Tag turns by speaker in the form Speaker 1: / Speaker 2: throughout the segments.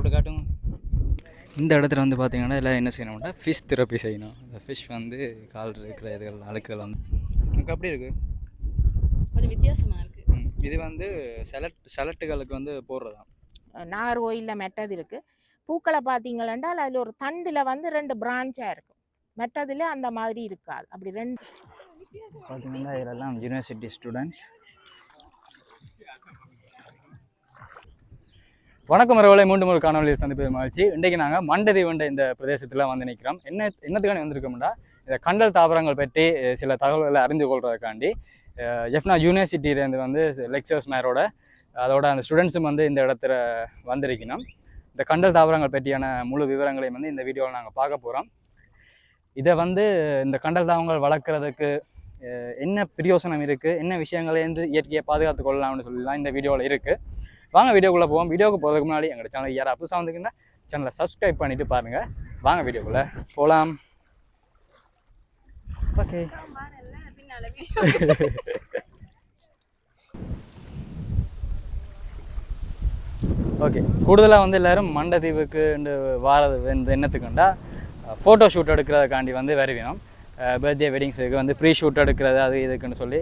Speaker 1: சாப்பிட்டு காட்டுங்க. இந்த இடத்துல வந்து பார்த்தீங்கன்னா எல்லாம் என்ன செய்யணும்னா ஃபிஷ் தெரப்பி செய்யணும். இந்த ஃபிஷ் வந்து கால் இருக்கிற இதுகள் அழுக்குகள் வந்து எனக்கு அப்படி இருக்குது
Speaker 2: கொஞ்சம் வித்தியாசமாக இருக்குது.
Speaker 1: இது வந்து செலட் செலட்டுகளுக்கு வந்து போடுறதா?
Speaker 3: நாகர்கோயிலில் மெட்டது இருக்குது பூக்களை பார்த்தீங்களா அதில் ஒரு தண்டில் வந்து ரெண்டு பிரான்ச்சாக இருக்கும். மெட்டதில் அந்த மாதிரி இருக்காது. அப்படி ரெண்டு
Speaker 1: பார்த்தீங்கன்னா இதெல்லாம் யூனிவர்சிட்டி ஸ்டூடெண்ட்ஸ் வணக்கம் மரவலை மீண்டும் ஒரு காணொலியில் சந்திப்பது மகிழ்ச்சி. இன்றைக்கு நாங்கள் மண்டதி மண்டதீவுண்ட இந்த பிரதேசத்தில் வந்து நிற்கிறோம் என்ன என்னத்துக்கான வந்திருக்கோம்னா இந்த கண்டல் தாவரங்கள் பற்றி சில தகவல்களை அறிந்து கொள்வதற்காண்டி எஃப்னா யூனிவர்சிட்டியிலேருந்து வந்து லெக்சர்ஸ் மேரோட அதோட அந்த ஸ்டூடெண்ட்ஸும் வந்து இந்த இடத்துல வந்திருக்கணும். இந்த கண்டல் தாவரங்கள் பற்றியான முழு விவரங்களையும் வந்து இந்த வீடியோவில் நாங்கள் பார்க்க போகிறோம் இதை வந்து இந்த கண்டல் தாவரங்கள் வளர்க்குறதுக்கு என்ன பிரயோசனம் இருக்குது என்ன விஷயங்கள்லேருந்து இயற்கையை பாதுகாத்து கொள்ளலாம்னு சொல்லலாம் இந்த வீடியோவில் இருக்குது வாங்க வீடியோக்குள்ளே போவோம். வீடியோக்கு போகிறதுக்கு முன்னாடி எங்கள் சேனல் யாராவது புதுசாக வந்துக்குன்னா சேனலை சப்ஸ்கிரைப் பண்ணிவிட்டு பாருங்கள் வாங்க வீடியோக்குள்ளே போகலாம் ஓகே ஓகே கூடுதலாக வந்து எல்லாரும் மண்டதீவுக்கு வாரது இந்த எண்ணத்துக்குண்டா ஃபோட்டோ ஷூட் எடுக்கிறதுக்காண்டி வந்து வருவினோம். பர்த்டே வெட்டிங்ஸுக்கு வந்து ப்ரீ ஷூட் எடுக்கிறது அது இதுக்குன்னு சொல்லி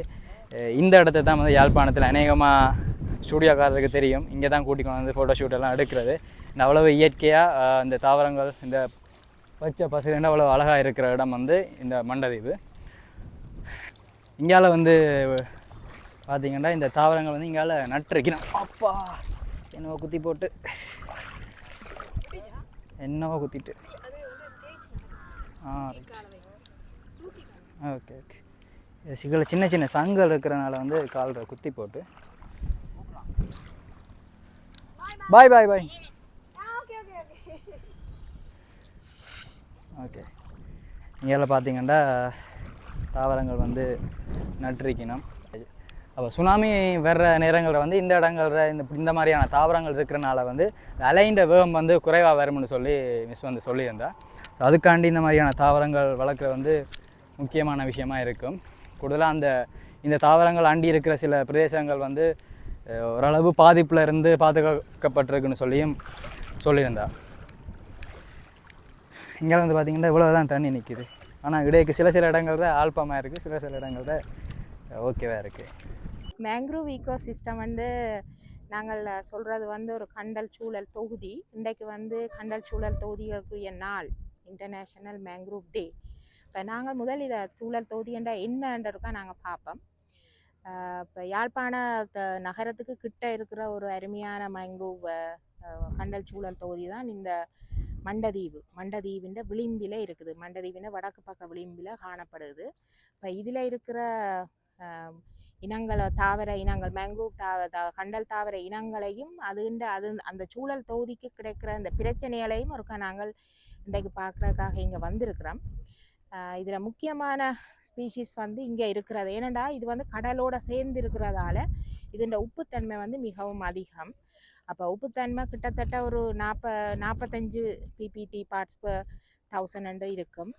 Speaker 1: இந்த இடத்த தான் வந்து யாழ்ப்பாணத்தில் அநேகமாக ஸ்டூடியோக்காரருக்கு தெரியும். இங்கே தான் கூட்டிக் கொண்டு வந்து ஃபோட்டோ ஷூட் எல்லாம் எடுக்கிறது. இந்த அவ்வளவு இயற்கையாக இந்த தாவரங்கள் இந்த பச்சை பசுலேருந்து அவ்வளோ அழகாக இருக்கிற இடம் வந்து இந்த மண்டதீவு இங்கால வந்து பார்த்தீங்கன்னா இந்த தாவரங்கள் வந்து இங்கால நட்டுருக்கணும். அப்பா என்னவோ குத்தி போட்டு. என்னவோ குத்திட்டு. ஆ ஓகே ஓகே. சிக்கல சின்ன சின்ன சங்கல் இருக்கிறனால வந்து காலில் குத்தி போட்டு. பாய் பாய் பாய் ஓகே இங்கே பார்த்தீங்கன்னா தாவரங்கள் வந்து நட்டிருக்கணும். அப்போ சுனாமி வர்ற நேரங்களில் வந்து இந்த இடங்கள்ல இந்த இந்த மாதிரியான தாவரங்கள் இருக்கிறனால வந்து அலைன்ற வேகம் வந்து குறைவாக வரும்னு சொல்லி மிஸ் வந்து சொல்லியிருந்தா. அதுக்காண்டி இந்த மாதிரியான தாவரங்கள் வளர்க்குறது வந்து முக்கியமான விஷயமா இருக்கும். கூடுதலாக அந்த இந்த தாவரங்கள் அண்டி இருக்கிற சில பிரதேசங்கள் வந்து ஓரளவு பாதிப்பில் இருந்து பாதுகாக்கப்பட்டிருக்குன்னு சொல்லியும் சொல்லியிருந்தா. இங்கே வந்து பார்த்தீங்கன்னா இவ்வளோ தான் தண்ணி நிற்கிது ஆனால் இடைக்கு சில சில இடங்கள்ல ஆல்பமாக இருக்குது சில சில இடங்கள்ல ஓகேவாக இருக்குது
Speaker 3: மேங்க்ரூவ் ஈக்கோ சிஸ்டம் வந்து நாங்கள் சொல்கிறது வந்து ஒரு கண்டல் சூழல் தொகுதி. இன்றைக்கு வந்து கண்டல் சூழல் தொகுதிகளுக்குரிய நாள் இன்டர்நேஷ்னல் மேங்க்ரூவ் டே இப்போ நாங்கள் முதல் இதை சூழல் தொகுதி என்றால் என்னன்றதுக்காக நாங்கள் பார்ப்போம். இப்போ யாழ்ப்பாண த- நகரத்துக்கு கிட்ட இருக்கிற ஒரு அருமையான மேங்க்ரோவ் கண்டல் சூழல் தொகுதி தான் இந்த மண்டதீவு. மண்டதீவின் விளிம்பில் இருக்குது. மண்டதீவின் வடக்கு பக்க விளிம்பில் காணப்படுது. இப்போ இதில் இருக்கிற இனங்களை தாவர இனங்கள் மேங்க்ரோவ் தாவ தா- கண்டல் தாவர இனங்களையும் அதுன்ற அது அந்த சூழல் தொகுதிக்கு கிடைக்கிற அந்த பிரச்சனைகளையும் ஒருக்கா நாங்கள் இன்றைக்கு பார்க்குறதுக்காக இங்கே வந்திருக்கிறோம். இதில் முக்கியமான ஸ்பீஷிஸ் வந்து இங்கே இருக்கிறது. ஏனண்டா இது வந்து கடலோட சேர்ந்து இருக்கிறதால இதோட உப்புத்தன்மை வந்து மிகவும் அதிகம். அப்போ உப்புத்தன்மை கிட்டத்தட்ட ஒரு நாற்ப நாற்பத்தஞ்சு பிபிடி பார்ட்ஸ் பர் தௌசண்ட் இருக்கும்.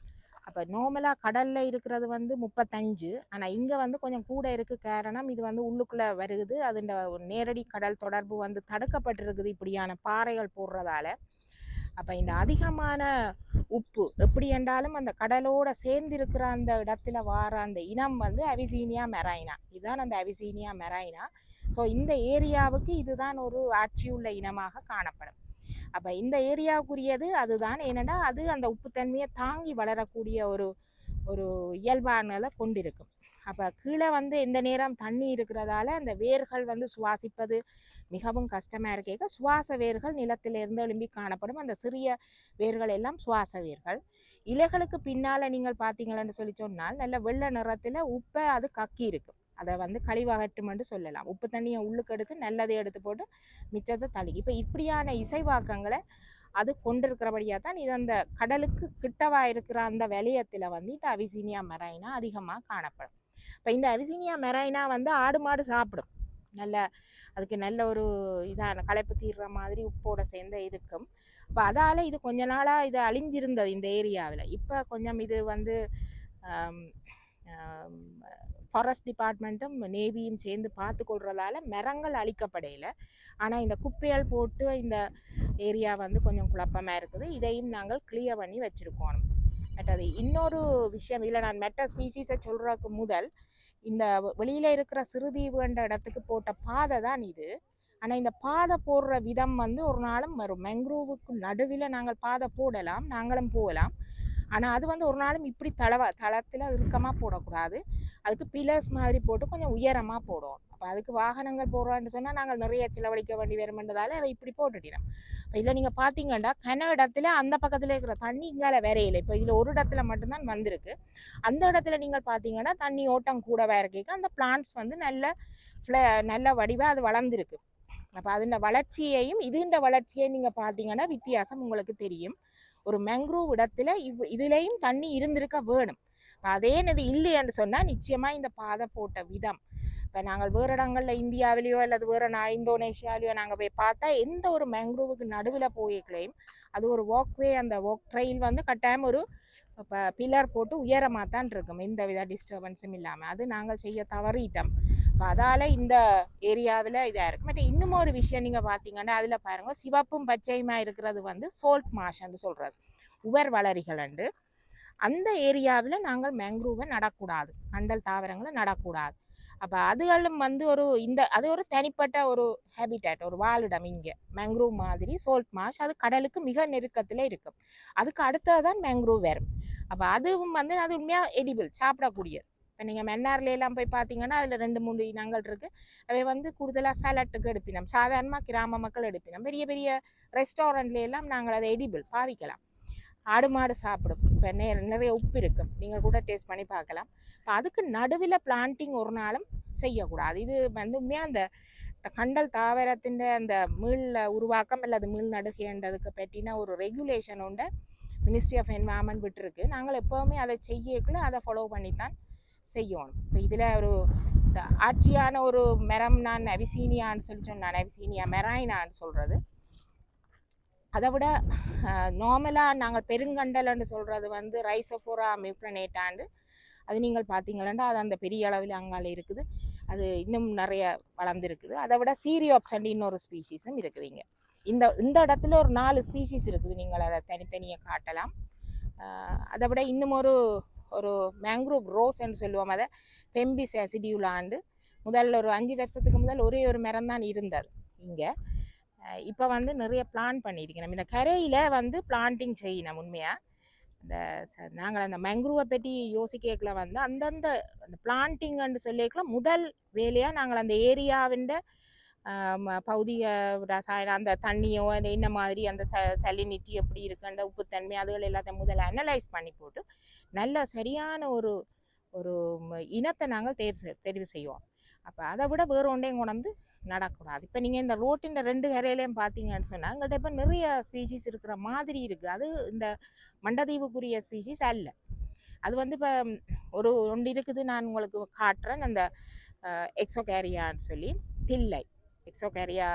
Speaker 3: அப்போ நார்மலாக கடலில் இருக்கிறது வந்து முப்பத்தஞ்சு. ஆனால் இங்கே வந்து கொஞ்சம் கூட இருக்குது காரணம் இது வந்து உள்ளுக்குள்ளே வருகுது அதுண்ட நேரடி கடல் தொடர்பு வந்து தடுக்கப்பட்டிருக்குது இப்படியான பாறைகள் போடுறதால. அப்போ இந்த அதிகமான உப்பு எப்படி என்றாலும் அந்த கடலோட சேர்ந்திருக்கிற அந்த இடத்துல வார அந்த இனம் வந்து அவிசீனியா மெரைனா. இதுதான் அந்த அவிசீனியா மெரைனா. ஸோ இந்த ஏரியாவுக்கு இதுதான் ஒரு ஆட்சியுள்ள இனமாக காணப்படும். அப்போ இந்த ஏரியாவுக்குரியது அதுதான். ஏனென்னா அது அந்த உப்புத்தன்மையை தாங்கி வளரக்கூடிய ஒரு ஒரு இயல்பானதை கொண்டிருக்கும். அப்போ கீழே வந்து எந்த நேரம் தண்ணி இருக்கிறதால அந்த வேர்கள் வந்து சுவாசிப்பது மிகவும் கஷ்டமாக இருக்கேக்க சுவாச வேர்கள் நிலத்திலிருந்து எழும்பி காணப்படும் அந்த சிறிய வேர்கள் எல்லாம் சுவாச வேர்கள். இலைகளுக்கு பின்னால் நீங்கள் பார்த்தீங்களன்னு சொல்லி சொன்னால் நல்ல வெள்ளை நிறத்தில் உப்பை அது கக்கி இருக்கும் அதை வந்து கழிவகட்டுமென்று சொல்லலாம். உப்பு தண்ணியை உள்ளுக்கு எடுத்து நல்லதை எடுத்து போட்டு மிச்சத்தை தள்ளி இப்போ இப்படியான இசைவாக்கங்களை அது கொண்டிருக்கிறபடியாக தான் இது அந்த கடலுக்கு கிட்டவா இருக்கிற அந்த வலயத்தில் வந்து இந்த அவிசீனியா மெரைனா அதிகமாக காணப்படும். இப்போ இந்த அவிசீனியா மெரைனா வந்து ஆடு மாடு சாப்பிடும். நல்ல அதுக்கு நல்ல ஒரு இதான களைப்பு தீர்ற மாதிரி உப்போட சேர்ந்து இருக்கும். இப்போ அதால் இது கொஞ்ச நாளாக இது அழிஞ்சிருந்தது இந்த ஏரியாவில். இப்போ கொஞ்சம் இது வந்து ஃபாரஸ்ட் டிபார்ட்மெண்ட்டும் நேவியும் சேர்ந்து பார்த்து கொள்றதால மரங்கள் அழிக்கப்படையில. ஆனால் இந்த குப்பைகள் போட்டு இந்த ஏரியா வந்து கொஞ்சம் குழப்பமாக இருக்குது. இதையும் நாங்கள் கிளியர் பண்ணி வச்சுருக்கோம். மற்றது இன்னொரு விஷயம். இல்லை நான் மெட்ட ஸ்பீசிஸை சொல்கிறதுக்கு முதல் இந்த வெளியில் இருக்கிற சிறுதீவுன்ற இடத்துக்கு போட்ட பாதை தான் இது. ஆனால் இந்த பாதை போடுற விதம் வந்து ஒரு நாளும் வரும். மெங்க்ரூவுக்கு நடுவில் நாங்கள் பாதை போடலாம் நாங்களும் போகலாம். ஆனால் அது வந்து ஒரு நாளும் இப்படி தளவா தளத்தில் இறுக்கமாக போடக்கூடாது. அதுக்கு பில்லர்ஸ் மாதிரி போட்டு கொஞ்சம் உயரமாக போடுவோம் அப்போ அதுக்கு வாகனங்கள் போடுறோன்னு சொன்னால் நாங்கள் நிறைய செலவழிக்க வேண்டி வருமென்றதால அதை இப்படி போட்டுட்டினோம் இப்போ இதில் நீங்கள் பார்த்தீங்கன்னா கன இடத்துல அந்த பக்கத்தில் இருக்கிற தண்ணி இங்கால வரையில இப்போ இதில் ஒரு இடத்துல மட்டும்தான் வந்திருக்கு. அந்த இடத்துல நீங்கள் பார்த்தீங்கன்னா தண்ணி ஓட்டம் கூட வேறக்கைக்கு அந்த பிளான்ஸ் வந்து நல்ல ஃப்ள நல்ல வடிவாக அது வளர்ந்துருக்கு. அப்போ அதன் வளர்ச்சியையும் இதுன்ற வளர்ச்சியை நீங்கள் பார்த்தீங்கன்னா வித்தியாசம் உங்களுக்கு தெரியும். ஒரு மேங்க்ரோவ் இடத்துல இவ் இதுலேயும் தண்ணி இருந்திருக்க வேணும். அதே இது இல்லைன்னு சொன்னால் நிச்சயமாக இந்த பாதை போட்ட விதம் இப்போ நாங்கள் வேறு இடங்களில் இந்தியாவிலேயோ அல்லது வேறு நான் இந்தோனேஷியாவிலையோ நாங்கள் போய் பார்த்தா எந்த ஒரு மேங்க்ரோவுக்கு நடுவில் போய்க்கலையும் அது ஒரு வாக்வே அந்த வாக் ட்ரெயில் வந்து கட்டாயம் ஒரு இப்போ பில்லர் போட்டு உயரமாக தான் இருக்கும். எந்த வித டிஸ்டர்பன்ஸும் இல்லாமல் அது நாங்கள் செய்ய தவறிட்டோம். இப்போ அதால் இந்த ஏரியாவில் இதாக இருக்கும் பட் இன்னும் ஒரு விஷயம் நீங்கள் பார்த்தீங்கன்னா அதில் பாருங்கள் சிவப்பும் பச்சையுமா இருக்கிறது வந்து சோல்ட் மாஷ்ன்னு சொல்கிறது உவர் வளரிகள்ண்டு அந்த ஏரியாவில் நாங்கள் மேங்க்ரூவை நடக்கூடாது. கண்டல் தாவரங்களை நடக்கூடாது. அப்போ அதுகளும் வந்து ஒரு இந்த அது ஒரு தனிப்பட்ட ஒரு ஹேபிட்டேட் ஒரு வாழிடம் இங்கே. மேங்க்ரூவ் மாதிரி சோல்ட் மாஷ் அது கடலுக்கு மிக நெருக்கத்தில் இருக்கும். அதுக்கு அடுத்தது தான் மேங்க்ரூவ் வரும் அப்போ அதுவும் வந்து அது உண்மையாக எடிபிள் சாப்பிடக்கூடியது. இப்போ நீங்கள் மன்னார்ல போய் பார்த்தீங்கன்னா அதில் ரெண்டு மூணு இனங்கள் இருக்குது அவை வந்து கூடுதலாக சாலட்டுக்கு எடுப்பினோம். சாதாரணமாக கிராம மக்கள் எடுப்பினோம். பெரிய பெரிய ரெஸ்டாரண்ட்ல எல்லாம் நாங்கள் அதை எடிபிள் பாவிக்கலாம். ஆடு மாடு சாப்பிடும். இப்போ நிறைய உப்பு இருக்கும் நீங்கள் கூட டேஸ்ட் பண்ணி பார்க்கலாம். இப்போ அதுக்கு நடுவில் பிளான்டிங் ஒரு நாளும் செய்யக்கூடாது. இது வந்து அந்த கண்டல் தாவரத்தின் அந்த மீள் உருவாக்கம் அல்லது மீள் நடுகைன்றதுக்கு பற்றின ஒரு ரெகுலேஷன் உண்டு. மினிஸ்ட்ரி ஆஃப் என்வாயன்மெண்ட் விட்டுருக்கு. நாங்கள் எப்போவுமே அதை செய்யக்குள்ள அதை ஃபாலோ பண்ணி தான் செய்யணும். இப்போ இதில் ஒரு இந்த ஆட்சியான ஒரு மரம் நான் அவிசீனியான்னு சொல்லி சொன்னான் அவிசீனியா மெராயினான்னு சொல்கிறது அதை விட நார்மலாக நாங்கள் பெருங்கண்டல்னு சொல்கிறது வந்து ரைசோஃபோரா மியூக்ரனேட்டாண்டு அது நீங்கள் பார்த்தீங்களா அது அந்த பெரிய அளவில் அங்கால இருக்குது. அது இன்னும் நிறைய வளர்ந்துருக்குது. அதை விட சீரியோப்சண்ட் இன்னொரு ஸ்பீஷீஸும் இருக்குதுங்க. இந்த இந்த இடத்துல ஒரு நாலு ஸ்பீஷீஸ் இருக்குது. நீங்கள் அதை தனித்தனியாக காட்டலாம். அதை விட இன்னும் ஒரு ஒரு மேங்க்ரோவ் ரோஸ்ன்னு சொல்லுவோம். அதை பெம்பிஸ் அசிடியூலாண்டு. முதல்ல ஒரு அஞ்சு வருஷத்துக்கு முதல் ஒரே ஒரு மரம் தான் இருந்தது இங்கே. இப்போ வந்து நிறைய பிளான் பண்ணியிருக்கணும் இந்த கரையில் வந்து பிளான்டிங் செய்யணும் உண்மையாக இந்த ச- நாங்கள் அந்த மேங்க்ரூவை பற்றி யோசிக்கல வந்து அந்தந்த அந்த பிளான்டிங்னு சொல்லிக்கல முதல் வேலையாக நாங்கள் அந்த ஏரியாவின் பௌதிக ரசாயனம் அந்த தண்ணியோ அந்த என்ன மாதிரி அந்த ச சலினிட்டி எப்படி இருக்கு அந்த உப்புத்தன்மை அதுகள் எல்லாத்தையும் முதல்ல அனலைஸ் பண்ணி போட்டு நல்ல சரியான ஒரு ஒரு இனத்தை நாங்கள் தேர்வு செய்- தெரிவு செய்வோம். அப்போ அதை விட வேறு ஒன்றையும் கொண்டாந்து நடக்கூடாது. இப்போ நீங்கள் இந்த ரோட்டின் ரெண்டு கரையிலையும் பார்த்தீங்கன்னு சொன்னால் எங்கள்கிட்ட இப்போ நிறைய ஸ்பீசிஸ் இருக்கிற மாதிரி இருக்குது அது இந்த மண்டதீவுக்குரிய ஸ்பீசிஸ் அல்ல. அது வந்து இப்போ ஒரு ஒன்று இருக்குது நான் உங்களுக்கு காட்டுறேன். அந்த எக்ஸோகேரியான்னு சொல்லி தில்லை. எக்ஸோகேரியா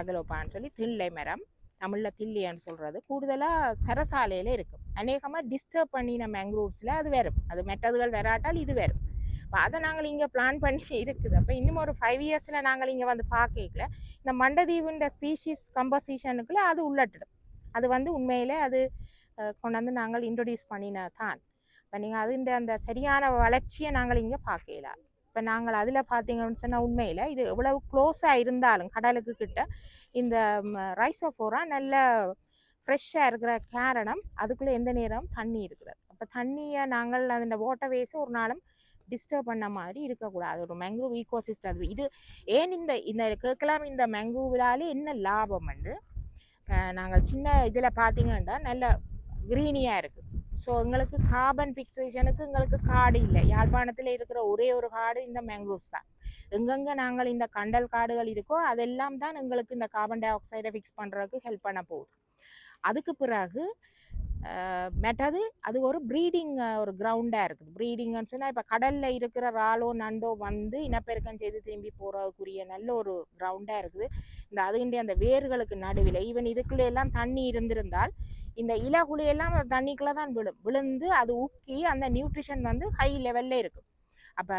Speaker 3: அகலோப்பான்னு சொல்லி தில்லை மரம். தமிழில் தில்லியான்னு சொல்கிறது கூடுதலாக சரசாலையில் இருக்கும். அநேகமாக டிஸ்டர்ப் பண்ணின மேங்க்ரூவ்ஸில் அது வரும். அது மெட்டதுகள் வராட்டால் இது வரும். அப்போ அதை நாங்கள் இங்கே பிளான் பண்ணி இருக்குது. அப்போ இன்னும் ஒரு ஃபைவ் இயர்ஸில் நாங்கள் இங்கே வந்து பார்க்கல. இந்த மண்டதீவுன்ற ஸ்பீஷீஸ் கம்போசிஷனுக்குள்ளே அது உள்ளட்டிடும். அது வந்து உண்மையிலே அது கொண்டாந்து நாங்கள் இன்ட்ரொடியூஸ் பண்ணின தான் இப்போ நீங்கள் அதுன்ற அந்த சரியான வளர்ச்சியை நாங்கள் இங்கே பார்க்கல. இப்போ நாங்கள் அதில் பார்த்தீங்கன்னு சொன்னால் உண்மையில் இது எவ்வளவு க்ளோஸாக இருந்தாலும் கடலுக்கு கிட்ட இந்த ரைசோஃபோரா நல்ல ஃப்ரெஷ்ஷாக இருக்கிற காரணம் அதுக்குள்ளே எந்த நேரம் தண்ணி இருக்கிறது. அப்போ தண்ணியை நாங்கள் அந்த வாட்டர் வேஸை ஒரு நாளும் டிஸ்டர்ப் பண்ண மாதிரி இருக்கக்கூடாது. ஒரு மேங்க்ரூவ் ஈகோசிஸ்டம் அது இது ஏன் இந்த இந்த கேட்கலாம் இந்த மேங்க்ரூவிலாலே என்ன லாபம் வந்து? நாங்கள் சின்ன இதில் பார்த்தீங்கன்னா நல்ல க்ரீனியாக இருக்குது ஸோ எங்களுக்கு கார்பன் ஃபிக்சேஷனுக்கு எங்களுக்கு காடு இல்லை. யாழ்ப்பாணத்தில் இருக்கிற ஒரே ஒரு காடு இந்த மேங்க்ரூவ்ஸ் தான். எங்கெங்கே நாங்கள் இந்த கண்டல் காடுகள் இருக்கோ அதெல்லாம் தான் எங்களுக்கு இந்த கார்பன் டை ஆக்சைடை ஃபிக்ஸ் பண்ணுறதுக்கு ஹெல்ப் பண்ண போகுது. அதுக்கு பிறகு மற்றது அது ஒரு ப்ரீடிங் ஒரு கிரவுண்டாக இருக்குது. ப்ரீடிங்னு சொன்னால் இப்போ கடலில் இருக்கிற ராலோ நண்டோ வந்து இனப்பெருக்கம் செய்து திரும்பி போகிறதுக்குரிய நல்ல ஒரு கிரவுண்டாக இருக்குது. இந்த அதுகின்ற அந்த வேர்களுக்கு நடுவில் ஈவன் இதுக்குள்ளே எல்லாம் தண்ணி இருந்திருந்தால் இந்த இலகுலையெல்லாம் அந்த தண்ணிக்குள்ளே தான் விழும் விழுந்து அது உக்கி அந்த நியூட்ரிஷன் வந்து ஹை லெவலில் இருக்கும். அப்போ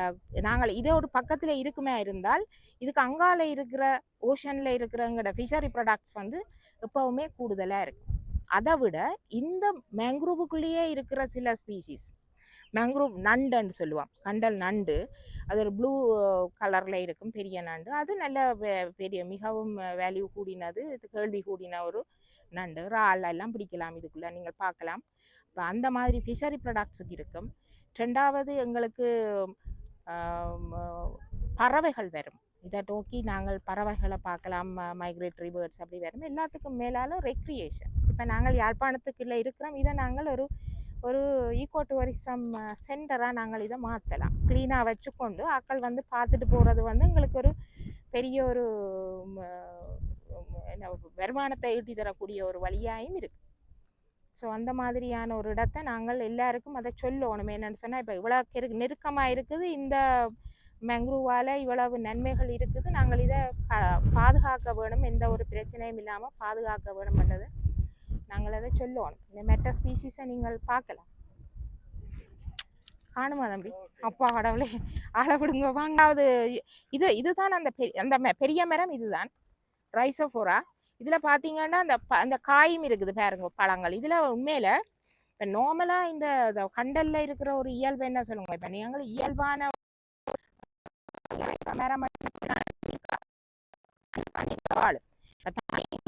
Speaker 3: நாங்கள் இதே ஒரு பக்கத்தில் இருக்குமே இருந்தால் இதுக்கு அங்கால இருக்கிற ஓஷனில் இருக்கிறங்கிற ஃபிஷரி ப்ராடக்ட்ஸ் வந்து எப்போவுமே கூடுதலாக இருக்கும். அதை விட இந்த மேங்க்ரோவுக்குள்ளேயே இருக்கிற சில ஸ்பீசிஸ் மேங்க்ரோவ் நண்டுன்னு சொல்லுவோம் கண்டல் நண்டு அது ஒரு ப்ளூ கலரில் இருக்கும் பெரிய நண்டு. அது நல்ல பெரிய மிகவும் வேல்யூ கூடினது இது கேள்வி கூடின ஒரு நண்டு. இறால் எல்லாம் பிடிக்கலாம் இதுக்குள்ளே நீங்கள் பார்க்கலாம். இப்போ அந்த மாதிரி ஃபிஷரி ப்ராடக்ட்ஸுக்கு இருக்கும். ரெண்டாவது எங்களுக்கு பறவைகள் வரும். இதை நோக்கி நாங்கள் பறவைகளை பார்க்கலாம் மைக்ரேட்டரி பேர்ட்ஸ் அப்படி வரும். எல்லாத்துக்கும் மேலால் ரெக்ரியேஷன் இப்போ நாங்கள் யாழ்ப்பாணத்துக்குள்ளே இருக்கிறோம். இதை நாங்கள் ஒரு ஒரு ஈகோ டூரிசம் சென்டராக நாங்கள் இதை மாற்றலாம் க்ளீனாக வச்சுக்கொண்டு ஆக்கள் வந்து பார்த்துட்டு போகிறது வந்து எங்களுக்கு ஒரு பெரிய ஒரு என்ன வருமானத்தை ஈட்டி தரக்கூடிய ஒரு வழியாயும் இருக்குது ஸோ அந்த மாதிரியான ஒரு இடத்த நாங்கள் எல்லாருக்கும் அதை சொல்லணும். என்னென்னு சொன்னால் இப்போ இவ்வளோ நெருக்கமாக இருக்குது. இந்த மேங்க்ரூவால் இவ்வளவு நன்மைகள் இருக்குது. நாங்கள் இதை பாதுகாக்க வேணும். எந்த ஒரு பிரச்சனையும் இல்லாமல் பாதுகாக்க வேணும்ன்றது நாங்கள் அதை சொல்லணும் இந்த மெட்ட ஸ்பீசிஸை நீங்கள் பார்க்கலாம் காணுமா தம்பி அப்பா கடவுளே ஆளை விடுங்க வாங்காவது இது இதுதான் அந்த பெ- அந்த பெரிய மரம் இதுதான் ரைசோஃபோரா இதில் பார்த்தீங்கன்னா அந்த ப- அந்த காயும் இருக்குது பாருங்க பழங்கள் இதில் உண்மையில் இப்போ நார்மலாக இந்த இந்த கண்டல்ல இருக்கிற ஒரு இயல்பு என்ன சொல்லுங்க இப்போ நீங்கள் இயல்பான மரம்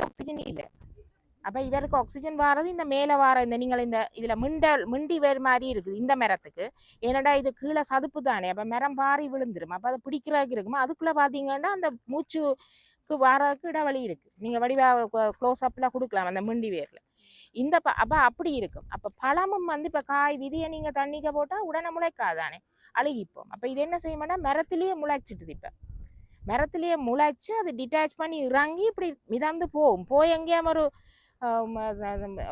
Speaker 3: ஆக்சிஜன் இல்லை அப்போ இவருக்கு ஆக்சிஜன் வாரது இந்த மேலே வார இந்த நீங்கள் இந்த இதில் மிண்டல் மிண்டி வேறு மாதிரி இருக்குது இந்த மரத்துக்கு. ஏன்னடா இது கீழே சதுப்பு தானே? அப்போ மரம் பாரி விழுந்துரும். அப்போ அதை பிடிக்கிறதுக்கு இருக்குமா? அதுக்குள்ளே பார்த்தீங்கன்னா அந்த மூச்சுக்கு வாரதுக்கு இடைவெளி இருக்குது நீங்கள் வடிவா க்ளோஸ் அப்லாம் கொடுக்கலாம் அந்த மிண்டி வேரில். இந்த ப அப்போ அப்படி இருக்கும். அப்போ பழமும் வந்து இப்போ காய் விதியை நீங்கள் தண்ணிக்க போட்டால் உடனே முளைக்காதானே அழுகிப்போம். அப்போ இது என்ன செய்யணும்னா மரத்துலேயே முளைச்சிட்டுது இப்போ. மரத்துலேயே முளைச்சி அது டிட்டாச் பண்ணி இறங்கி இப்படி மிதந்து போகும். போய் எங்கேயாம ஒரு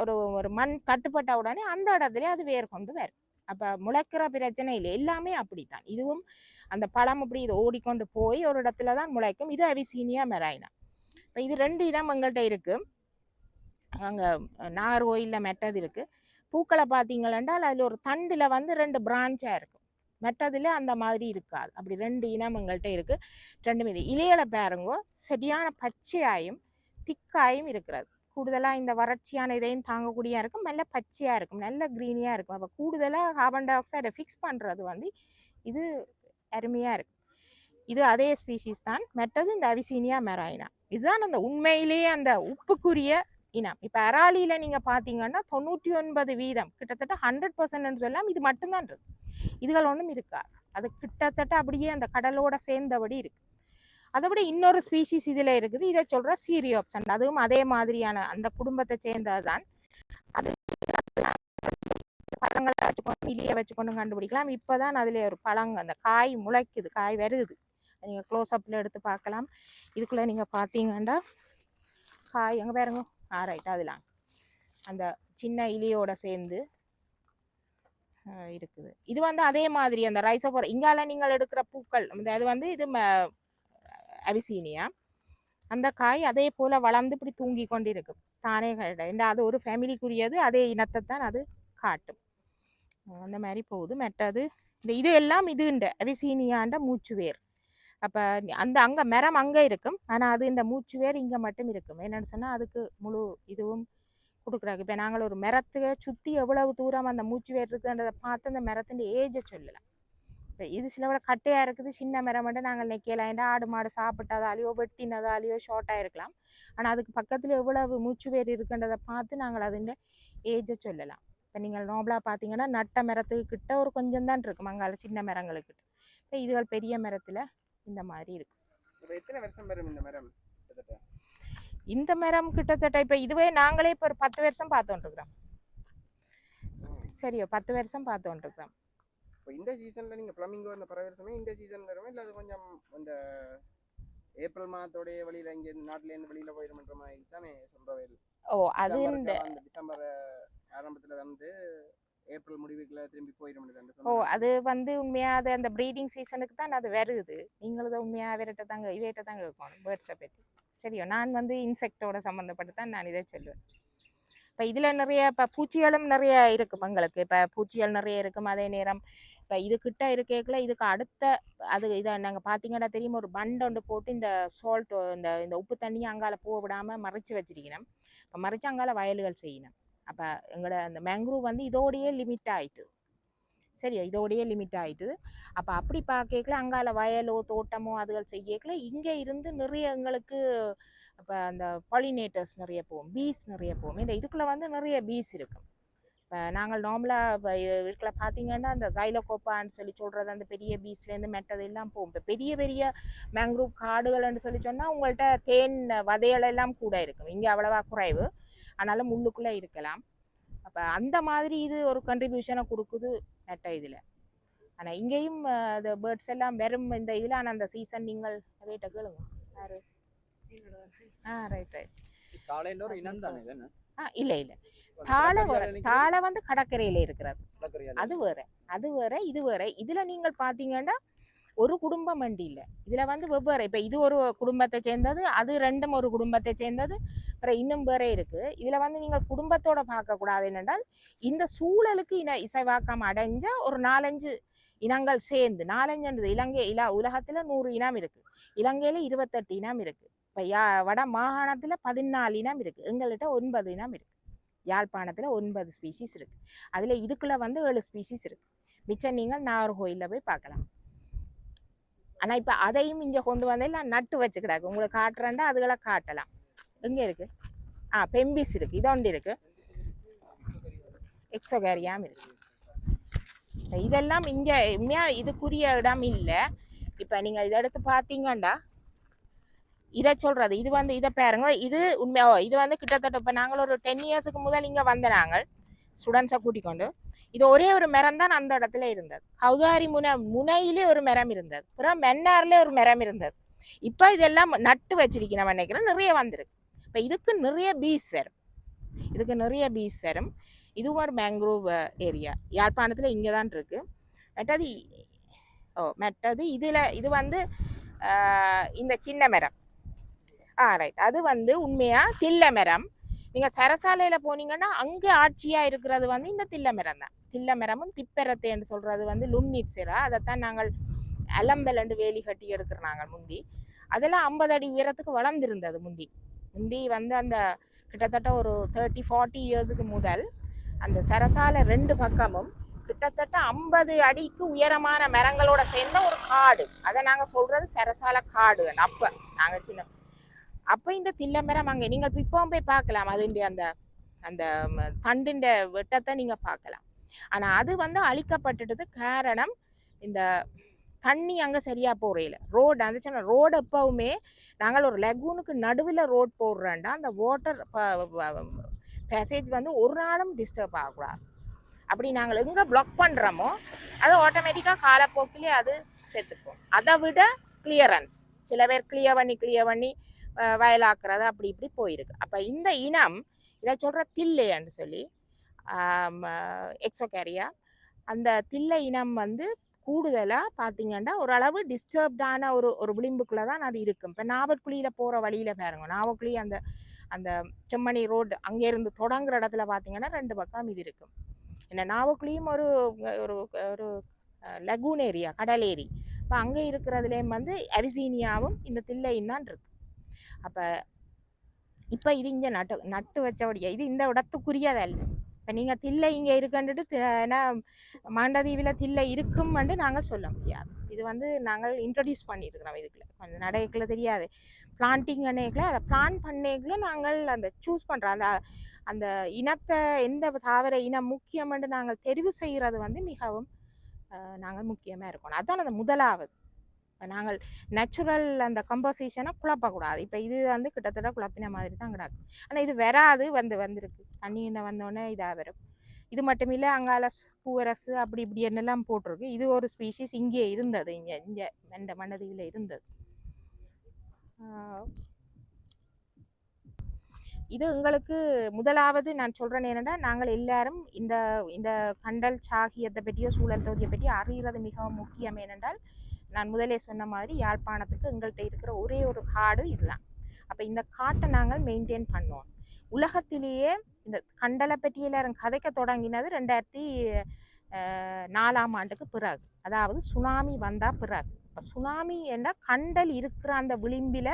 Speaker 3: ஒரு ஒரு மண் தட்டுப்பட்ட உடனே அந்த இடத்துல அது வேர் கொண்டு வரும். அப்போ முளைக்கிற பிரச்சனை இல்லை. எல்லாமே அப்படித்தான். இதுவும் அந்த பழம் அப்படி இது ஓடிக்கொண்டு போய் ஒரு இடத்துல தான் முளைக்கும். இது அவிசீனியா மெராயினா இப்போ இது ரெண்டு இடம் எங்கள்கிட்ட இருக்குது அங்கே நாகர்கோயிலில் மெட்டது இருக்குது பூக்களை பார்த்தீங்களென்றால் அதில் ஒரு தண்டில் வந்து ரெண்டு பிரான்ச்சாக இருக்கும். மெட்டதில் அந்த மாதிரி இருக்காது. அப்படி ரெண்டு இனம் எங்கள்கிட்ட இருக்குது ரெண்டு மீது இலையில பாருங்கோ சரியான பச்சையாயும் திக்காயும் இருக்கிறது. கூடுதலாக இந்த வறட்சியான இதையும் தாங்கக்கூடியா இருக்கும். நல்ல பச்சையாக இருக்கும். நல்ல க்ரீனியாக இருக்கும். அப்போ கூடுதலாக கார்பன் டை ஆக்சைடை ஃபிக்ஸ் பண்ணுறது வந்து இது அருமையாக இருக்கும். இது அதே ஸ்பீஷீஸ் தான். மற்றது இந்த அவிசீனியா மெராயினா இதுதான் அந்த உண்மையிலேயே அந்த உப்புக்குரிய இனம். இப்போ அராலியில் நீங்கள் பார்த்தீங்கன்னா தொண்ணூற்றி ஒன்பது வீதம். கிட்டத்தட்ட ஹண்ட்ரட் பர்சன்ட்னு சொல்லலாம் இது மட்டும்தான் இருக்குது இதுகள் ஒன்றும் இருக்கா அது கிட்டத்தட்ட அப்படியே அந்த கடலோட சேர்ந்தபடி இருக்குது அதை விட இன்னொரு ஸ்பீஷிஸ் இதில் இருக்குது. இதை சொல்கிற சீரியோப்சன் அதுவும் அதே மாதிரியான அந்த குடும்பத்தை சேர்ந்தது தான் அது பழங்களை வச்சுக்கொண்டு இலியை வச்சுக்கொண்டு கண்டுபிடிக்கலாம். இப்போ தான் அதில் ஒரு பழங்க அந்த காய் முளைக்குது காய் வருது. நீங்கள் க்ளோஸ்அப்பில் எடுத்து பார்க்கலாம். இதுக்குள்ளே நீங்கள் பார்த்தீங்கன்னா காய் எங்கே பாருங்க. ஆ ரைட் அதெல்லாம் அந்த சின்ன இலியோட சேர்ந்து இருக்குது. இது வந்து அதே மாதிரி அந்த ரைசோபோர் இங்கால நீங்கள் எடுக்கிற பூக்கள் இந்த அது வந்து இது அபிசீனியா அந்த காய் அதே போல் வளர்ந்து இப்படி தூங்கி கொண்டிருக்கும். தானே கிடையாது அது ஒரு ஃபேமிலிக்குரியது அதே இனத்தை தான் அது காட்டும். அந்த மாதிரி போகுது. மெட்டது இந்த இது எல்லாம் இது இந்த அவிசீனியாண்ட மூச்சு வேர். அப்போ அந்த அங்கே மரம் அங்கே இருக்கும். ஆனால் அது இந்த மூச்சு வேர் இங்கே மட்டும் இருக்கும். என்னென்னு சொன்னால் அதுக்கு முழு இதுவும் கொடுக்குறாங்க. இப்போ நாங்கள் ஒரு மரத்தை சுற்றி எவ்வளவு தூரம் அந்த மூச்சு வேர் இருக்குன்றதை பார்த்து அந்த மரத்தின் ஏஜை சொல்லலாம். இது சில விட கட்டையாக இருக்குது. சின்ன மரம் மட்டும் நாங்கள் நிற்கலாம் ஏன்னா ஆடு மாடு சாப்பிட்டதாலேயோ வெட்டினதாலேயோ ஷார்ட்டாக இருக்கலாம். ஆனால் அதுக்கு பக்கத்தில் எவ்வளவு மூச்சு வேர் இருக்குன்றதை பார்த்து நாங்கள் அதிൻ്റെ ஏஜை சொல்லலாம். இப்போ நீங்கள் நார்மலாக பார்த்தீங்கன்னா நட்ட மரத்துக்கு கிட்ட ஒரு கொஞ்சம் தான் இருக்கும் அங்கால சின்ன மரங்களுக்கு. இப்போ இதுகள் பெரிய மரத்தில் இந்த மாதிரி இருக்கு.
Speaker 4: இப்போ எத்தனை வருஷம் வரும் இந்த மரம்
Speaker 3: இந்த மரம் கிட்டத்தட்ட இப்போ இதுவே நாங்களே இப்போ ஒரு பத்து வருஷம் பார்த்துட்டுருக்குறோம் சரியோ பத்து வருஷம் பார்த்துட்டுருக்குறோம்
Speaker 4: இப்போ இந்த சீசன்ல நீங்க பிளமிங்கோ இந்த பறவை வருஷமே இந்த சீசன் வருமா இல்லை அது கொஞ்சம் அந்த ஏப்ரல் மாதத்தோடைய வழியில இங்க நாட்டுல இருந்து வெளியில போயிருமன்ற மாதிரி தானே சொல்றவே
Speaker 3: ஓ அது இந்த
Speaker 4: அந்த டிசம்பர் ஆரம்பத்துல வந்து ஏப்ரல் முடிவுக்குள்ள திரும்பி போயிடும்
Speaker 3: ஓ அது வந்து உண்மையா அது அந்த ப்ரீடிங் சீசனுக்கு தான் அது வருது. நீங்களும் உண்மையா இவர்கிட்ட தாங்க இவர்கிட்ட தாங்க இருக்கணும் பேர்ட்ஸை பற்றி சரியோ நான் வந்து இன்செக்டோட சம்மந்தப்பட்டு தான் நான் இதை சொல்லுவேன். இப்போ இதில் நிறைய இப்போ பூச்சிகளும் நிறைய இருக்கும் எங்களுக்கு இப்போ பூச்சிகள் நிறைய இருக்கும். அதே நேரம் இப்போ இது கிட்ட இருக்கேக்குள்ள இதுக்கு அடுத்த அது இதை நாங்கள் பார்த்தீங்கன்னா தெரியும் ஒரு பண்ட் ஒன்று போட்டு இந்த சால்ட் இந்த இந்த உப்பு தண்ணியை அங்கால போக விடாமல் மறைச்சு வச்சிருக்கணும். இப்போ மறைச்சு அங்கால வயல்கள் செய்யணும். அப்போ எங்களோட அந்த மேங்க்ரூவ் வந்து இதோடையே லிமிட் ஆயிட்டு. சரியா? இதோடையே லிமிட் ஆயிட்டு. அப்போ அப்படி பார்க்கல அங்கால வயலோ தோட்டமோ அதுகள் செய்யக்கல. இங்கே இருந்து நிறைய எங்களுக்கு இப்போ அந்த பாலினேட்டர்ஸ் நிறைய போகும் பீஸ் நிறைய போகும். இந்த இதுக்குள்ளே வந்து நிறைய பீஸ் இருக்கும் நாங்கள் நார்மலாக இப்போ பார்த்தீங்கன்னா அந்த ஜைலோகோப்பான்னு சொல்லி சொல்கிறது அந்த பெரிய பீஸ்லேருந்து மெட்டது எல்லாம் போகும். இப்போ பெரிய பெரிய மேங்க்ரூவ் காடுகள்னு சொல்லி சொன்னால் உங்கள்கிட்ட தேன் வதைகள் எல்லாம் கூட இருக்கும். இங்கே அவ்வளவா குறைவு. அதனால முள்ளுக்குள்ளே இருக்கலாம். அப்போ அந்த மாதிரி இது ஒரு கண்ட்ரிபியூஷனை கொடுக்குது நெட்ட இதில். ஆனால் இங்கேயும் அந்த பேர்ட்ஸ் எல்லாம் வெறும் இந்த இதில் ஆனால் அந்த சீசன் நீங்கள் ரேட்டை கேளுங்க. ஆ ரைட் ரைட்
Speaker 5: காலையில ஒரு இனம் தானே?
Speaker 3: ஆ இல்லை இல்லை. தாழை தாழை வந்து கடற்கரையில் இருக்கிறது. அது வேற அது வேற இது வேற. இதுல நீங்கள் பாத்தீங்கன்னா ஒரு குடும்பம் வண்டி இல்லை. இதுல வந்து வெவ்வேறு. இப்ப இது ஒரு குடும்பத்தை சேர்ந்தது அது ரெண்டும் ஒரு குடும்பத்தை சேர்ந்தது அப்புறம் இன்னும் வேற இருக்கு. இதுல வந்து நீங்கள் குடும்பத்தோட பார்க்க கூடாது என்னென்றால் இந்த சூழலுக்கு இன இசைவாக்கம் அடைஞ்ச ஒரு நாலஞ்சு இனங்கள் சேர்ந்து நாலஞ்சு இலங்கை இல உலகத்துல நூறு இனம் இருக்கு. இலங்கையில இருபத்தெட்டு இனம் இருக்கு. இப்போ யா வட மாகாணத்தில் பதினாலு இனம் இருக்குது எங்கள்கிட்ட ஒன்பது இனம் இருக்குது யாழ்ப்பாணத்தில் ஒன்பது ஸ்பீசிஸ் இருக்குது அதில் இதுக்குள்ளே வந்து ஏழு ஸ்பீசிஸ் இருக்குது மிச்சம் நீங்கள் நாகர்கோயிலில் போய் பார்க்கலாம். ஆனால் இப்போ அதையும் இங்கே கொண்டு வந்து நான் நட்டு வச்சுக்கிடாது. உங்களுக்கு காட்டுறேன்டா அதுகளை காட்டலாம். எங்கே இருக்குது ஆ பெம்பிஸ் இருக்குது இதோண்டு இருக்குது எக்ஸோகேரியாம் இருக்குது இதெல்லாம் இங்கே உண்மையா இதுக்குரிய இடம் இல்லை. இப்போ நீங்கள் இதை எடுத்து பார்த்தீங்கண்டா இதை சொல்றது. இது வந்து இதை பாருங்க. இது உண்மை. ஓ, இது வந்து கிட்டத்தட்ட இப்போ நாங்கள் ஒரு டென் இயர்ஸுக்கு முதல் இங்கே வந்த நாங்கள் ஸ்டூடெண்ட்ஸை கூட்டிக்கொண்டு இது ஒரே ஒரு மரம் தான் அந்த இடத்துல இருந்தது. கௌதாரி முனை முனையிலே ஒரு மரம் இருந்தது. அப்புறம் மென்னார்லேயே ஒரு மரம் இருந்தது. இப்போ இதெல்லாம் நட்டு வச்சிருக்கேன் நினைக்கிறேன். நிறைய வந்திருக்கு. இப்போ இதுக்கு நிறைய பீஸ் வரும். இதுக்கு நிறைய பீஸ் வரும். இதுவும் ஒரு மேங்க்ரோவ் ஏரியா யாழ்ப்பாணத்தில் இங்கே தான் இருக்கு. மற்றது ஓ மற்றது இதில் இது வந்து இந்த சின்ன மரம். ஆ ரைட் அது வந்து உண்மையா? தில்லமரம் நீங்கள் சரசாலையில் போனீங்கன்னா அங்கே ஆட்சியாக இருக்கிறது வந்து இந்த தில்லமரம் தான். தில்லமரமும் திப்பெரத்தேன்னு சொல்கிறது வந்து லும்னிட்ஸிரா அதைத்தான் நாங்கள் அலம்பலண்டு வேலி கட்டி எடுக்கிற நாங்கள் முந்தி. அதெல்லாம் ஐம்பது அடி உயரத்துக்கு வளர்ந்துருந்தது முந்தி. முந்தி வந்து அந்த கிட்டத்தட்ட ஒரு தேர்ட்டி ஃபார்ட்டி இயர்ஸுக்கு முதல் அந்த சரசாலை ரெண்டு பக்கமும் கிட்டத்தட்ட ஐம்பது அடிக்கு உயரமான மரங்களோட சேர்ந்த ஒரு காடு. அதை நாங்கள் சொல்கிறது சரசால காடு அப்போ நாங்கள் சின்ன அப்போ இந்த தில்லமரம் அங்கே நீங்கள் இப்பவும் போய் பார்க்கலாம். அதுடைய அந்த அந்த தண்டுண்ட வெட்டத்தை நீங்கள் பார்க்கலாம். ஆனால் அது வந்து அழிக்கப்பட்டுட்டது காரணம் இந்த தண்ணி அங்கே சரியாக போறையில ரோடு அந்த சின்ன ரோடு எப்பவுமே நாங்கள் ஒரு லெகூனுக்கு நடுவில் ரோட் போடுறோன்னா அந்த வாட்டர் பேசேஜ் வந்து ஒரு நாளும் டிஸ்டர்ப் ஆகக்கூடாது. அப்படி நாங்கள் எங்கே பிளாக் பண்ணுறோமோ அது ஆட்டோமேட்டிக்காக காலப்போக்கிலே அது செத்துப்போம். அதை விட கிளியரன்ஸ் சில பேர் கிளியர் பண்ணி கிளியர் பண்ணி வயலாக்குறது அப்படி இப்படி போயிருக்கு. அப்போ இந்த இனம் இதை சொல்கிற தில்லைன்னு சொல்லி எக்ஸோகேரியா அந்த தில்லை இனம் வந்து கூடுதலாக பார்த்தீங்கன்னா ஓரளவு டிஸ்டர்ப்டான ஒரு ஒரு விளிம்புக்குள்ளே தான் அது இருக்கும். இப்போ நாவற்குழியில் போகிற வழியில் பாருங்க. நாவக்குழி அந்த அந்த செம்மணி ரோடு அங்கேருந்து தொடங்குற இடத்துல பார்த்தீங்கன்னா ரெண்டு பக்கம் இது இருக்கும். என்ன நாவக்குழியும் ஒரு ஒரு ஒரு லகூன் ஏரியா கடல் ஏரி. இப்போ அங்கே இருக்கிறதுலேயும் வந்து அரிசீனியாவும் இந்த தில்லையும் தான் இருக்கு. அப்போ இப்போ இது இங்கே நட்டு நட்டு வச்சபடியா இது இந்த இடத்துக்குரியதல்ல இப்போ நீங்கள் தில்லை இங்கே இருக்குன்ட்டு தி- ஏன்னா மாண்டதீவில் தில்லை இருக்கும்னு நாங்கள் சொல்ல முடியாது. இது வந்து நாங்கள் இன்ட்ரடியூஸ் பண்ணியிருக்கிறோம் இதுக்குள்ள. கொஞ்சம் நடைக்குள்ள தெரியாது. பிளான்டிங் அன்னைக்குல அதை பிளான் பண்ணைக்குள்ள நாங்கள் அந்த சூஸ் பண்ணுறோம் அந்த அந்த இனத்தை எந்த தாவர இனம் முக்கியம்னு நாங்கள் தெரிவு செய்கிறது வந்து மிகவும் நாங்கள் முக்கியமாக இருக்கணும். அதான் அந்த முதலாவது. நாங்கள் நேச்சுரல் அந்த கம்போசிஷனை குழப்பக்கூடாது இப்போ இது வந்து கிட்டத்தட்ட குழப்பின மாதிரி தான் கிடக்கும் ஆனால் இது வராது வந்து வந்திருக்கு. தண்ணி இந்த வந்தோடனே இதாக வரும். இது மட்டும் இல்லை அங்கால பூவரசு அப்படி இப்படி என்னெல்லாம் போட்டிருக்கு. இது ஒரு ஸ்பீஷிஸ் இங்கே இருந்தது. இங்கே இங்கே இந்த மண்டதியில் இருந்தது. இது எங்களுக்கு முதலாவது நான் சொல்கிறேன் என்னென்னா நாங்கள் எல்லாரும் இந்த இந்த கண்டல் சாகியத்தை பற்றியோ சூழல் தொகுதியை பற்றியோ அறிகிறது மிகவும் முக்கியம். ஏனென்றால் நான் முதலே சொன்ன மாதிரி யாழ்ப்பாணத்துக்கு எங்கள்கிட்ட இருக்கிற ஒரே ஒரு காடு இதுதான். அப்போ இந்த காட்டை நாங்கள் மெயின்டைன் பண்ணுவோம். உலகத்திலேயே இந்த கண்டலை கதைக்க தொடங்கினது ரெண்டாயிரத்தி நாலாம் ஆண்டுக்கு பிறகு. அதாவது சுனாமி வந்தால் பிறகு. இப்போ சுனாமி என்ற கண்டல் இருக்கிற அந்த விளிம்பில்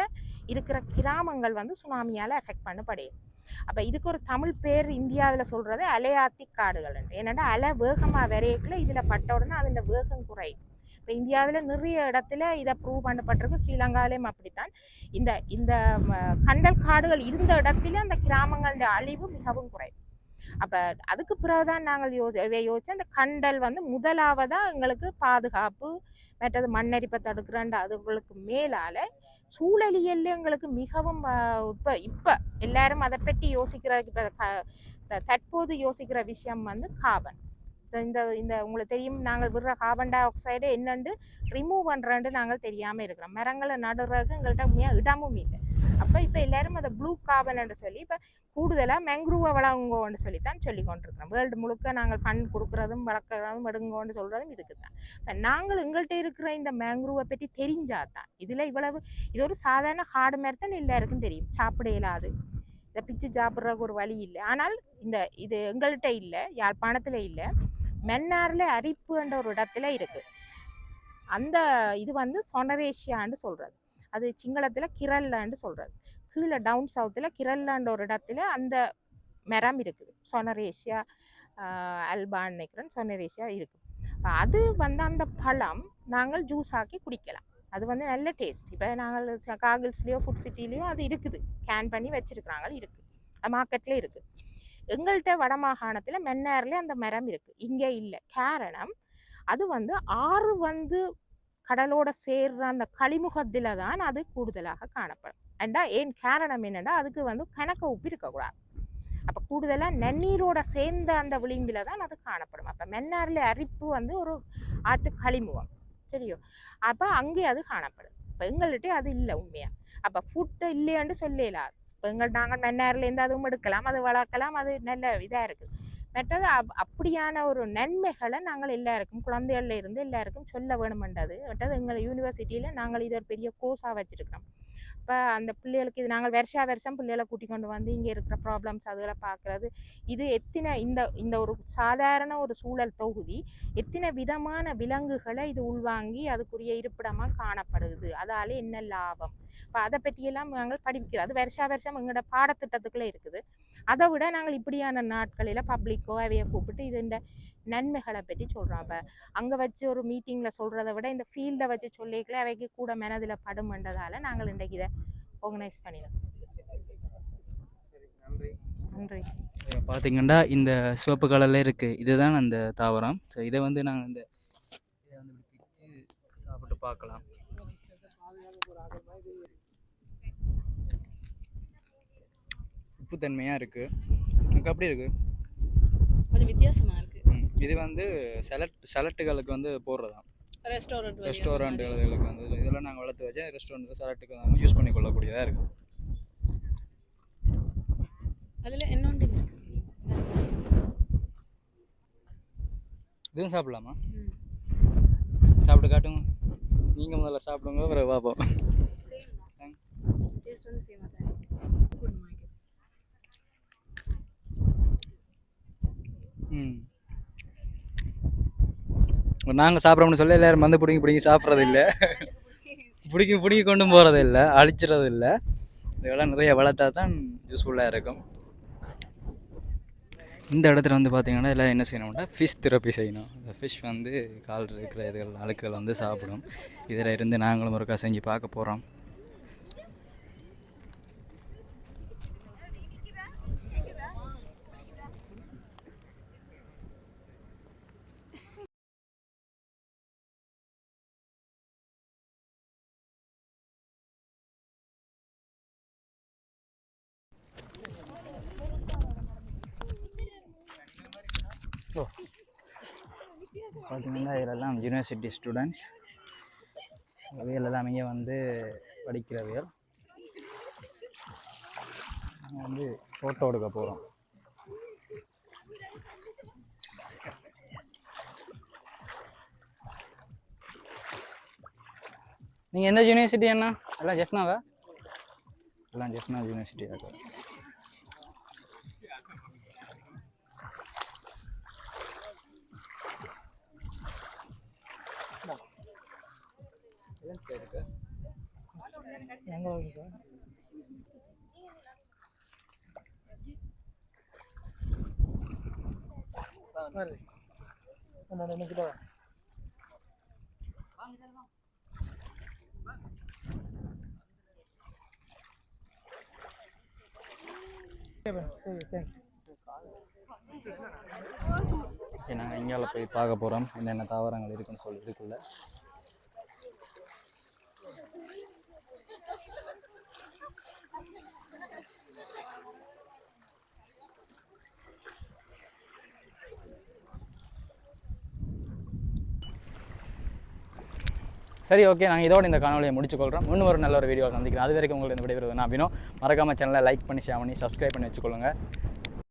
Speaker 3: இருக்கிற கிராமங்கள் வந்து சுனாமியால் எஃபெக்ட் பண்ணப்படையும் அப்போ இதுக்கு ஒரு தமிழ் பேர் இந்தியாவில் சொல்கிறது அலையாத்தி காடுகள் ஏன்னா அலை வேகமாக விரையக்குள்ள இதில் பட்ட உடனே அதில் வேகம் குறையும். இப்போ இந்தியாவில் நிறைய இடத்துல இதை ப்ரூவ் பண்ணப்பட்டிருக்கு. ஸ்ரீலங்காவிலையும் அப்படித்தான். இந்த இந்த கண்டல் காடுகள் இருந்த இடத்துல அந்த கிராமங்களோட அழிவு மிகவும் குறையும் அப்போ அதுக்கு பிறகுதான் நாங்கள் யோசி யோசிச்சு அந்த கண்டல் வந்து முதலாவதாக எங்களுக்கு பாதுகாப்பு மற்றது மண்ணரிப்பை தடுக்கிறன்ற அதுகளுக்கு மேலால் சூழலியல் எங்களுக்கு மிகவும் இப்போ இப்போ எல்லாரும் அதை பற்றி யோசிக்கிறதுக்கு இப்போ தற்போது யோசிக்கிற விஷயம் வந்து காபன் இந்த இந்த உங்களுக்கு தெரியும் நாங்கள் விடுற கார்பன் டை ஆக்சைடு என்னென்று ரிமூவ் பண்ணுறேன்ட்டு நாங்கள் தெரியாமல் இருக்கிறோம். மரங்களை நடுறதுக்கு எங்கள்கிட்ட உண்மையாக இடமும் இல்லை. அப்போ இப்போ எல்லாரும் அதை ப்ளூ கார்பன் சொல்லி இப்போ கூடுதலாக மெங்க்ரூவை வளங்குவோன்னு சொல்லி தான் சொல்லி கொண்டிருக்கிறோம். வேர்ல்டு முழுக்க நாங்கள் ஃபண்ட் கொடுக்குறதும் வளர்க்குறதும் எடுங்கோன்னு சொல்கிறதும் இதுக்கு தான் இப்போ நாங்கள் எங்கள்கிட்ட இருக்கிற இந்த மேங்க்ரூவை பற்றி தெரிஞ்சால் தான் இதில் இவ்வளவு இது ஒரு சாதாரண ஹார்டு மாதிரி தான் எல்லாருக்கும் தெரியும். சாப்பிட இயலாது. இதை பிச்சு சாப்பிட்றதுக்கு ஒரு வழி இல்லை. ஆனால் இந்த இது எங்கள்கிட்ட இல்லை யாழ்ப்பாணத்தில் இல்லை. மென்னாரில் அரிப்புன்ற ஒரு இடத்துல இருக்குது அந்த இது வந்து சொனரேஷியான்னு சொல்கிறது அது சிங்களத்தில் கிரல்லான்னு சொல்கிறது கீழே டவுன் சவுத்தில் கிரல்லான்ற ஒரு இடத்துல அந்த மரம் இருக்குது. சொனரேஷியா அல்பான்னு நினைக்கிறேன். சொனரேஷியா இருக்குது அது வந்து அந்த பழம் நாங்கள் ஜூஸ் ஆக்கி குடிக்கலாம். அது வந்து நல்ல டேஸ்ட் இப்போ நாங்கள் காகில்ஸ்லேயோ ஃபுட் சிட்டிலேயோ அது இருக்குது. கேன் பண்ணி வச்சுருக்குறாங்க இருக்குது மார்க்கெட்டில் இருக்குது எங்கள்கிட்ட வடமாகாணத்தில் மென்னாரில் அந்த மரம் இருக்குது இங்கே இல்லை. காரணம் அது வந்து ஆறு வந்து கடலோட சேர்ற அந்த கழிமுகத்தில் தான் அது கூடுதலாக காணப்படும். ஏண்டா? ஏன் காரணம் என்னென்னா அதுக்கு வந்து கணக்க உப்பு இருக்கக்கூடாது அப்போ கூடுதலாக நன்னீரோட சேர்ந்த அந்த விளிம்பில் தான் அது காணப்படும். அப்போ மென்னாரில் அரிப்பு வந்து ஒரு ஆற்று கழிமுகம். சரியோ? அப்போ அங்கே அது காணப்படும். இப்போ எங்கள்கிட்ட அது இல்லை உண்மையாக அப்போ ஃபுட்டு இல்லையான்னு சொல்லலாது இப்போ எங்கள் நாங்கள் நன்னாரிலேருந்து அதுவும் எடுக்கலாம் அது வளர்க்கலாம் அது நல்ல இதாக இருக்குது மற்றது அப் அப்படியான ஒரு நன்மைகளை நாங்கள் எல்லாருக்கும் குழந்தைகள்ல இருந்து எல்லாருக்கும் சொல்ல வேணுமென்றது மற்றது எங்கள் யூனிவர்சிட்டியில் நாங்கள் இது ஒரு பெரிய கோர்ஸாக வச்சுருக்கிறோம். அப்போ அந்த பிள்ளைகளுக்கு இது நாங்கள் வருஷா வருஷம் பிள்ளைகளை கூட்டி கொண்டு வந்து இங்கே இருக்கிற ப்ராப்ளம்ஸ் அதுகளை பார்க்குறது இது எத்தனை இந்த இந்த ஒரு சாதாரண ஒரு சூழல் தொகுதி எத்தனை விதமான விலங்குகளை இது உள்வாங்கி அதுக்குரிய இருப்பிடமாக காணப்படுது. அதால் என்ன லாபம்? இப்போ அதை பற்றியெல்லாம் நாங்கள் படிக்கிறோம். அது வருஷா வருஷம் எங்களோட பாடத்திட்டத்துக்குள்ளே இருக்குது. அதை விட நாங்கள் இப்படியான நாட்களில் பப்ளிக்கோ அவையை கூப்பிட்டு இது இந்த நன்மைகளை பற்றி சொல்கிறோம் அப்போ அங்கே வச்சு ஒரு மீட்டிங்கில் சொல்கிறத விட இந்த ஃபீல்டை வச்சு சொல்லிக்கல அவைக்கு கூட மனதில் படுமன்றதால நாங்கள் இன்றைக்கு இதை ஆர்கனைஸ் பண்ணிடுறோம்
Speaker 4: நன்றி.
Speaker 3: நன்றி
Speaker 1: பார்த்தீங்கன்னா இந்த சிவப்பு கலரில் இருக்குது இதுதான் அந்த தாவரம். ஸோ இதை வந்து நாங்கள் இந்த இதை வந்து பிச்சு சாப்பிட்டு பார்க்கலாம். உப்புத்தன்மையாக இருக்குது எனக்கு அப்படி இருக்குது
Speaker 2: கொஞ்சம் வித்தியாசமா இருக்கு.
Speaker 1: இது வந்து செலட் செலட்டுகளுக்கு வந்து போடுறதாம்
Speaker 2: ரெஸ்டாரண்ட்
Speaker 1: ரெஸ்டாரண்ட்டுகளுக்கு வந்து இது- இதெல்லாம் நாங்கள் வளர்த்து வச்சா ரெஸ்டாரண்ட் செலட்டுக்கு நாங்கள் யூஸ் பண்ணி கொள்ளக்கூடியதாக இருக்குது
Speaker 2: அதுல இருக்கு.
Speaker 1: இதுவும் சாப்பிடலாமா. சாப்பிட்டு காட்டுங்க. நீங்கள் முதல்ல சாப்பிடுங்க அப்புறம் பார்ப்போம்
Speaker 2: சேம் தான் டேஸ்ட் வந்து சேமாக தான் இருக்கு குட் மார்க்கெட்
Speaker 1: ம் நாங்கள் சாப்பிட்றோம்னு சொல்லி எல்லாரும் வந்து பிடிங்கி பிடிங்கி சாப்பிட்றது இல்லை பிடிக்கி பிடிங்கி கொண்டு போகிறது இல்லை அழிச்சிறது இல்லை இதெல்லாம் நிறைய வளர்த்தா தான் யூஸ்ஃபுல்லாக இருக்கும். இந்த இடத்துல வந்து பார்த்தீங்கன்னா எல்லாம் என்ன செய்யணும்னா ஃபிஷ் தெரப்பி செய்யணும். இந்த ஃபிஷ் வந்து கால் இருக்கிற இதுகள் அழுக்குகள் வந்து சாப்பிடும். இதில் இருந்து நாங்களும் ஒருக்கா செஞ்சு பார்க்க போகிறோம் பார்த்தீங்கன்னா இதெல்லாம் யூனிவர்சிட்டி ஸ்டூடெண்ட்ஸ் அவைகள் எல்லாம் இங்கே வந்து படிக்கிறவைகள். நாங்கள் வந்து ஃபோட்டோ எடுக்க போகிறோம் நீங்கள் எந்த யூனிவர்சிட்டி என்ன எல்லாம் ஜெஃப்னாவா? எல்லாம் ஜெஃப்னா யூனிவர்சிட்டி இருக்கு.
Speaker 5: இருக்கு?
Speaker 1: ஓகே நாங்கள் இங்கால போய் பார்க்க போகிறோம் என்னென்ன தாவரங்கள் இருக்குன்னு சொல்லி இதுக்குள்ள. சரி ஓகே. நாங்கள் இதோட இந்த காணொலியை முடிச்சுக்கொள்கிறோம் இன்னும் ஒரு நல்ல ஒரு வீடியோ சந்திக்கிறேன் அது வரைக்கும் உங்களுக்கு இந்த விடைபெறுவது நான் வினோ. மறக்காமல் சேனலை லைக் பண்ணி ஷேர் பண்ணி சப்ஸ்கிரைப் பண்ணி வச்சுக்கொள்ளுங்கள்